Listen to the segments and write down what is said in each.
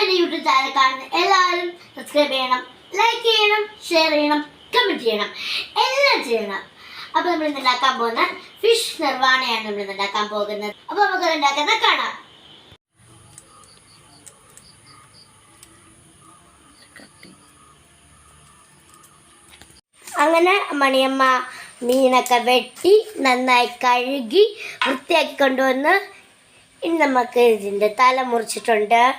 എന്റെ YouTube channel കാണുന്ന എല്ലാവരും സബ്സ്ക്രൈബ് ചെയ്യണം ലൈക്ക് ചെയ്യണം ഷെയർ ചെയ്യണം കമന്റ് ചെയ്യണം എല്ലാം ചെയ്യണം. അപ്പോൾ നമ്മൾ ഇന്ന് ഉണ്ടാക്കാൻ പോകുന്ന ഫിഷ് നിർവാണയാണ് നമ്മൾ ഇന്ന് ഉണ്ടാക്കാൻ പോകുന്നത്. അപ്പോൾ നമുക്ക് ഉണ്ടാക്കുന്നത് കാണാം. അങ്ങനെ മണിയമ്മ മീനൊക്കെ വെട്ടി നന്നായി കഴുകി വൃത്തിയാക്കി കൊണ്ടുവന്ന് ഇനി നമുക്ക് ഇതിന്റെ തല മുറിച്ചിട്ടുണ്ട്.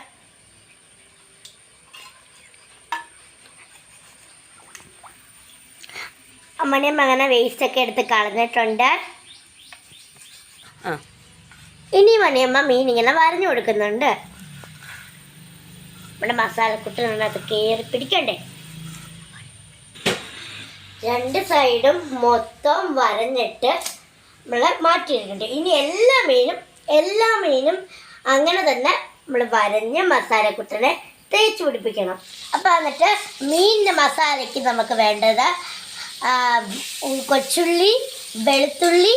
അമ്മണിയും അങ്ങനെ വേസ്റ്റ് ഒക്കെ എടുത്ത് കളഞ്ഞിട്ടുണ്ട്. ആ. ഇനി മണിയമ്മ മീൻ ഇങ്ങനെ വരഞ്ഞു കൊടുക്കുന്നുണ്ട്. നമ്മുടെ മസാലക്കുട്ടിനകത്ത് കയറി പിടിക്കണ്ടേ? രണ്ട് സൈഡും മൊത്തം വരഞ്ഞിട്ട് നമ്മൾ മാറ്റിയിട്ടുണ്ട്. ഇനി എല്ലാ മീനും എല്ലാ മീനും അങ്ങനെ തന്നെ നമ്മൾ വരഞ്ഞ മസാലക്കുട്ടനെ തേച്ച് പിടിപ്പിക്കണം. അപ്പോൾ എന്നിട്ട് മീനിന്റെ മസാലയ്ക്ക് നമുക്ക് വേണ്ടത് കൊച്ചുള്ളി വെളുത്തുള്ളി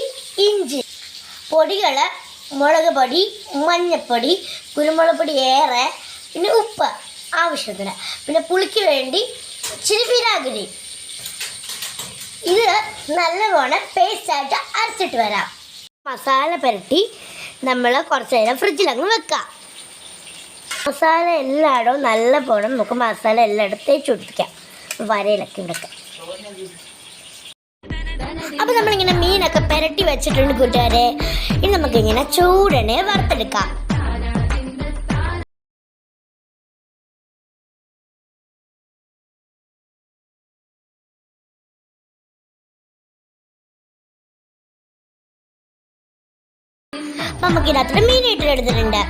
ഇഞ്ചി. പൊടികൾ മുളക് പൊടി മഞ്ഞൾപ്പൊടി കുരുമുളക് പൊടി ഏറെ പിന്നെ ഉപ്പ് ആവശ്യത്തിന്. പിന്നെ പുളിക്ക് വേണ്ടി ഇച്ചിരി വിരാഗിരി ഇത് നല്ലവണ്ണം പേസ്റ്റായിട്ട് അരച്ചിട്ട് വരാം. മസാല പുരട്ടി നമ്മൾ കുറച്ച് നേരം ഫ്രിഡ്ജിലങ്ങ് വെക്കാം. മസാല എല്ലായിടവും നല്ല പോലെ നമുക്ക് മസാല എല്ലായിടത്തും തേച്ച് പിടിപ്പിക്കാം. വരയിലൊക്കെ ഉണ്ടാക്കാം അപ്പൊ നമ്മളിങ്ങനെ മീനൊക്കെ പെരട്ടി വെച്ചിട്ടുണ്ട് കൂട്ടുകാരെ. ഇനി നമുക്കിങ്ങനെ ചൂടനെ വറുത്തെടുക്കാം. അപ്പൊ നമുക്ക് ഇതിനകത്ത് മീൻ ഇട്ടെടുത്തിട്ടുണ്ട്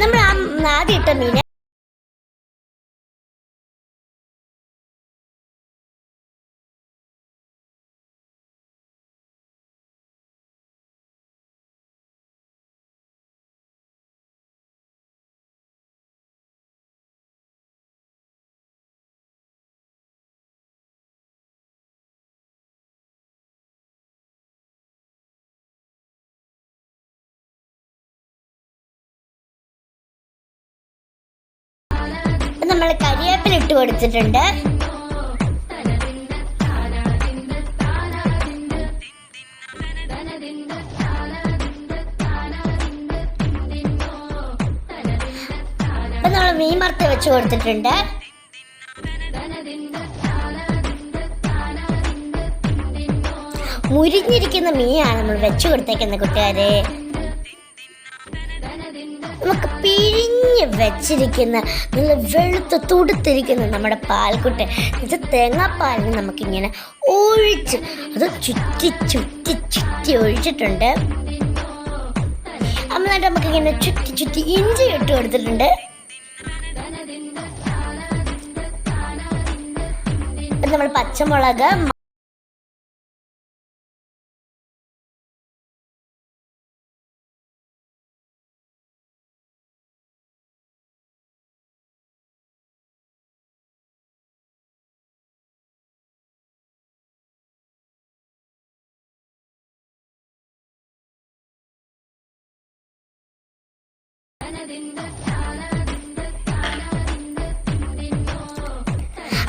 നമ്മൾ ആ ആദ്യം ഇട്ട മീന് നമ്മൾ കരിവേപ്പില ഇട്ട് കൊടുത്തിട്ടുണ്ട്. നമ്മൾ മീൻ വറുത്ത് വെച്ച് കൊടുത്തിട്ടുണ്ട്. മുരിഞ്ഞിരിക്കുന്ന മീനാണ് നമ്മൾ വെച്ചു കൊടുത്തേക്കുന്ന കൂട്ടുകാരെ. നമുക്ക് പിഴിഞ്ഞ് വെച്ചിരിക്കുന്ന. നല്ല വെളുത്ത് തുടുത്തിരിക്കുന്ന നമ്മുടെ പാൽക്കുട്ട ഇത് തേങ്ങാപ്പാലിന് നമുക്കിങ്ങനെ ഒഴിച്ച് അത് ചുറ്റി ചുറ്റി ചുറ്റി ഒഴിച്ചിട്ടുണ്ട്. അമ്മനായിട്ട് നമുക്കിങ്ങനെ ചുറ്റി ചുറ്റി ഇഞ്ചി ഇട്ട് കൊടുത്തിട്ടുണ്ട്. നമ്മൾ പച്ചമുളക്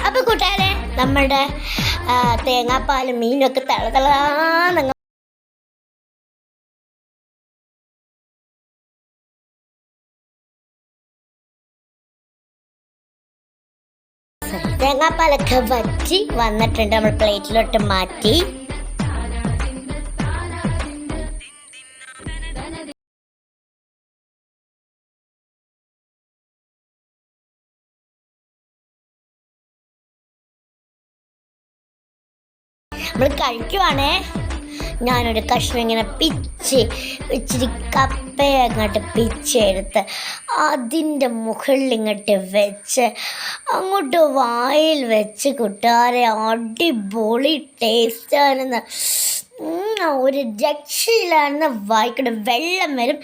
അപ്പൊ കൂട്ടുകാരെ നമ്മുടെ ആ, തേങ്ങാപ്പാലും മീനും ഒക്കെ തളതളാന്ന് തേങ്ങാപ്പാലൊക്കെ വറ്റി വന്നിട്ടുണ്ട്. നമ്മൾ പ്ലേറ്റിലോട്ട് മാറ്റി. നമ്മൾ കഴിക്കുവാണേ. ഞാനൊരു കഷ്ണം ഇങ്ങനെ പിച്ച് ഇച്ചിരി കപ്പ അങ്ങോട്ട് പിച്ചെടുത്ത് അതിന്റെ മുകളിൽ ഇങ്ങോട്ട് വെച്ച് അങ്ങോട്ട് വായിൽ വെച്ച് കൂട്ടുകാരെ അടിപൊളി ടേസ്റ്റ് ടേസ്റ്റാണെന്ന് ഒരു രക്ഷയിലാണെന്ന് വായിക്കൂടെ വെള്ളം വരും.